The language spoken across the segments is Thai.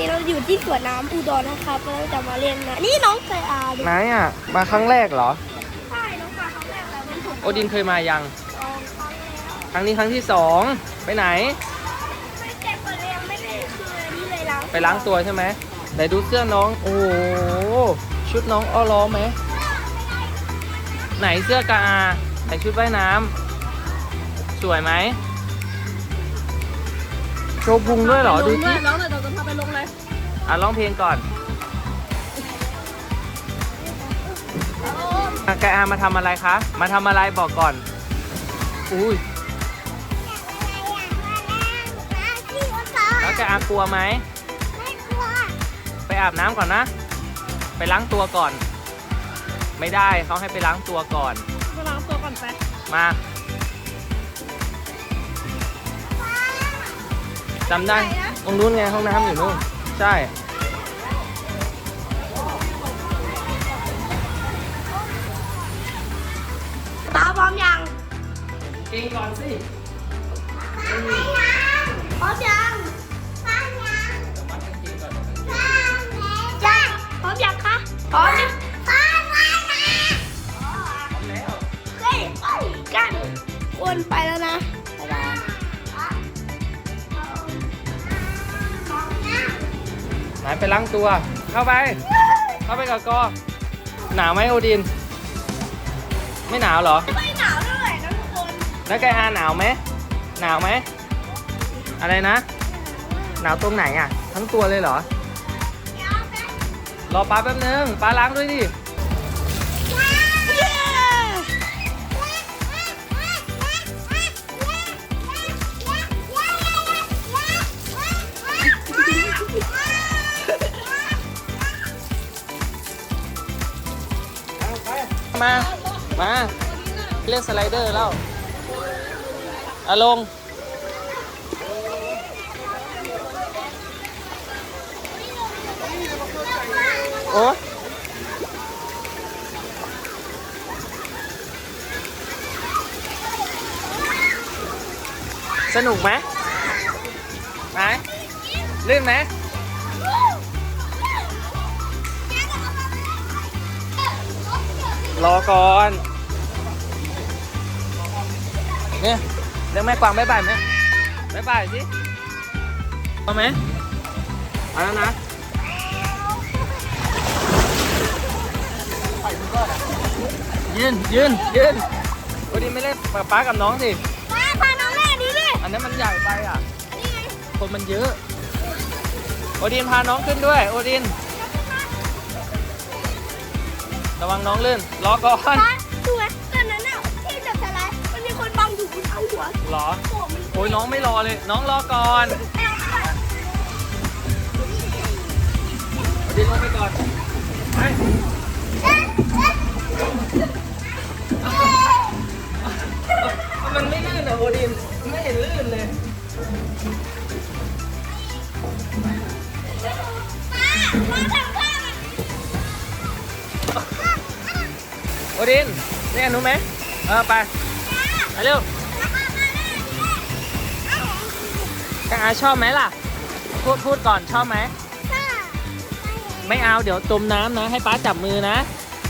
นี้เราอยู่ที่สวนน้ำอุดรนะครับเราจะมาเล่นนะนี่น้องเคยอาดูไหนอะ มาครั้งแรกเหรอ ใช่น้องมาครั้งแรกแล้วมันถูกโอดินเคยมายังลองครั้งแล้วครั้งนี้ครั้งที่สองไปไหน ไม่เจ็บเลยยังไม่ได้คืออันนี้เลยล้างไปล้างตัวใช่ไหมไหนดูเสื้อน้อง โอ้โหชุดน้องอ้อล้อไหม ไหนเสื้อกาอาไหนชุดว่ายน้ำสวยไหมโชว์พุงด้วยเหรอดูที่ร้องเลยเดี๋ยวจะพาไปลงเลยอะร้องเพลงก่อนอะกาอามาทำอะไรคะ มาทำอะไรบอกก่อน อุ้ยแล้วกาอากลัวไหมไปอาบน้ำก่อนนะ ไปล้างตัวก่อน ไม่ได้เขาให้ไปล้างตัวก่อน ไปล้างตัวก่อนไป มาจำได้ ตรงนู้นไงห้องน้ำอยู่นู่นใช่ตาพร้อมยังกินก่อนสิพร้อมยังพร้อมยังจ้าพร้อมยังคะพร้อมยังพร้อมแล้วนะเฮ้ยไปกันวนไปแล้วนะ หนไปล้างตัว เข้าไป เข้าไปกับกอหนาวไหมโอดิน ไม่หนาวเหรอ ไม่หนาวเท่าไหร่นะทุกคนแล้วแกอาหนาวไหม หนาวไหม อะไรนะ หนาวตรงไหนอะ ทั้งตัวเลยเหรอรอป้าแป๊บนึงป้าล้างด้วยดิ มา มา เล่นสไลเดอร์แล้วอาลง โอ้สนุกไหมไหมลื่นไหม รอก่อน เนี่ยเรียกแม่กวางบ๊ายบายไหมบ๊ายบายสิเอาไหมเอาแล้วนะยืนยืนยืนวันนี้ไม่เล่นป๊าป๊ากับน้องสิมาพาน้องเล่นดิดิอันนั้นมันใหญ่ไปอะนี่ไงคนมันเยอะ โอดินพาน้องขึ้นด้วย โอดิน ระวังน้องลื่นรอก่อนป้าดูไหมตอนนั้นน่ะที่จับสไลด์มันมีคนบังอยู่บนเอาหัวเหรอโผล่มันโอ้ยน้องไม่รอเลย น้องรอก่อนโอดินลงไปก่อนไปมันไม่ลื่นอะโอดินไม่เห็นลื่นเลยโอดินเรี ยกหนูไหมเออไปไปเร็วกอาชอบไหมล่ะ พูดพูดก่อนชอบไหมไม่เอาเดี๋ยวจมน้ำนะ ให้ป้าจับมือนะ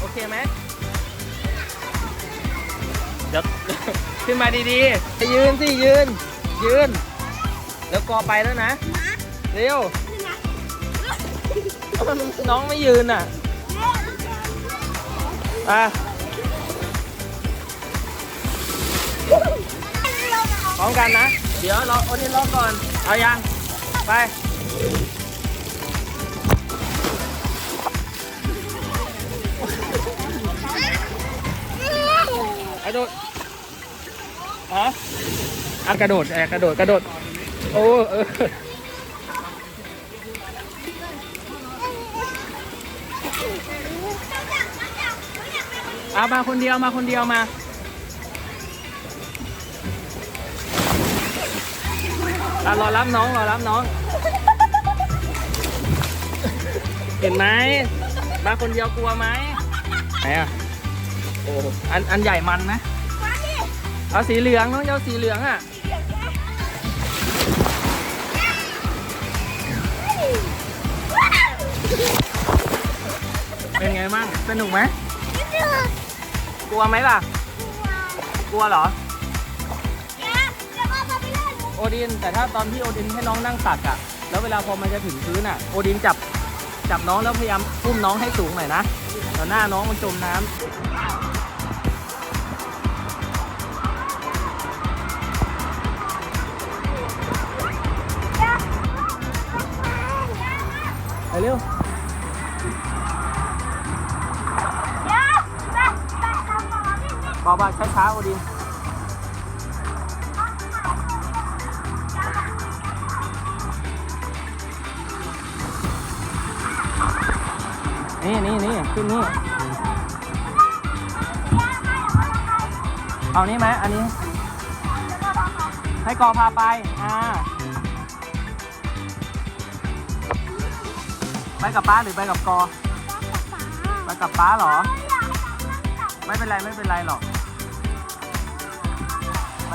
โอเคไหมเดี๋ยวขึ้นมาดีๆยืนสิยืน ยืนเดี๋ยวกอไปแล้วนะ เร็วเอามันน้องไม่ยืนอะ ไป ร้อมกันนะ เดี๋ยวรอโอนินรอก่อน เอายัง ไป กระโดดฮะอะกระโดดแอะกระโดด กระโดด โอ้เออเอามาคนเดียวมาคนเดียวมา รอรับน้องรอรับน้อง เห็นไหมมาคนเดียวกลัวไหมไหนอะอ้อันอันใหญ่มันนะเอาสีเหลืองน้องเอาสีเหลืองอะเป็นไงมั่งสนุกไหมกลัวไหมล่ะ กลัว กลัวเหรอ โอดิน แต่ถ้าตอนที่โอดินให้น้องนั่งตักอะแล้วเวลาพอมันจะถึงพื้นอะโอดินจับจับน้องแล้วพยายามพุ่มน้องให้สูงหน่อยนะเดี๋ยวหน้าน้องมันจมน้ำไปเร็วเบาๆช้าๆโอดิน นี่นี่นี่ขึ้นนี่ เอานี่ไหมอันนี้ ให้กอพาไป อ่า ไปกับป้าหรือไปกับกอ ไปกับป้าเหรอ ไม่เป็นไรไม่เป็นไรหรอกไป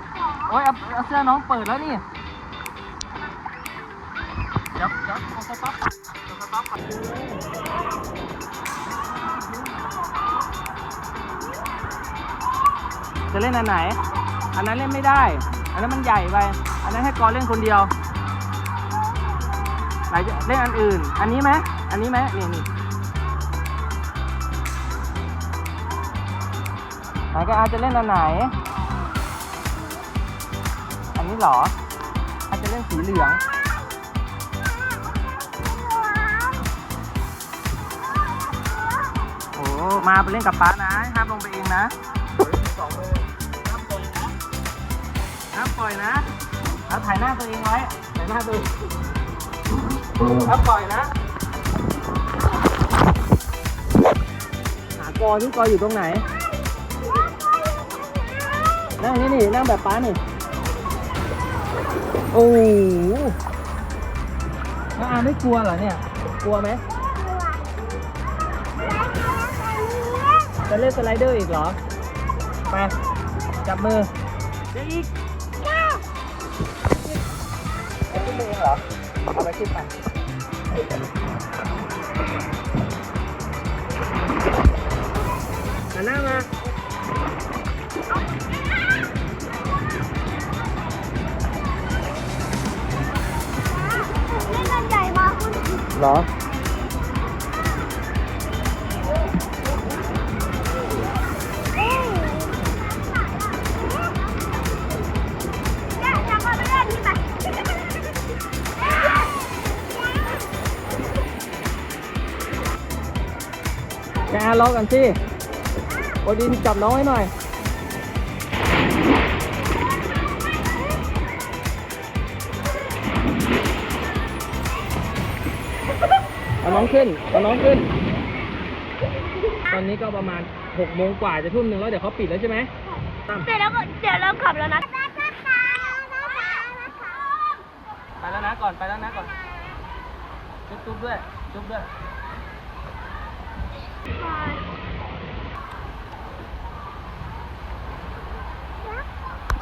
โอ้ยเอาเอาเสื้อน้องเปิดแล้วนี่เดี๋ยวเดี๋ยวสต๊อปเดี๋ยวสต๊อปก่อนจะเล่นอันไหน อันนั้นเล่นไม่ได้ อันนั้นมันใหญ่ไป อันนั้นให้กอเล่นคนเดียว ไหนจะเล่นอันอื่น อันนี้ไหมอันนี้ไหมนี่นี่ไหนก็อาจจะเล่นอันไหน นี้เหรออาจจะเล่นสีเหลือง โอ้มาไปเล่นกับป๊านะ ห้ามลงไปเองนะสองมือห้ามปล่อยนะห้ามปล่อยนะเอาถ่ายหน้าตัวเองไว้ ถ่ายหน้าตัวเองห้ามปล่อยนะหากอที่กออยู่ตรงไหน นั่งนี่นี่นั่งแบบป๊านี่ โอ้โหแล้วอาไม่กลัวเหรอเนี่ย กลัวไหมจะเล่นสไลเดอร์อีกเหรอ ไป จับมือเดี๋ยวอีกจะขึ้นไปเองเหรอเอาไปขึ้นไป แกรอกันสิโอดินจับน้องให้หน่อย เอาน้องขึ้น เอาน้องขึ้น ตอนนี้ก็ประมาณ6โมงกว่าจะทุ่มหนึ่งแล้วเดี๋ยวเขาปิดแล้วใช่ไหมตั้มเสร็จแล้วก็เดี๋ยวเราขับแล้วนะ ไปแล้วนะก่อน ไปแล้วนะก่อน จุ๊บจุ๊บด้วย จุ๊บด้วย บ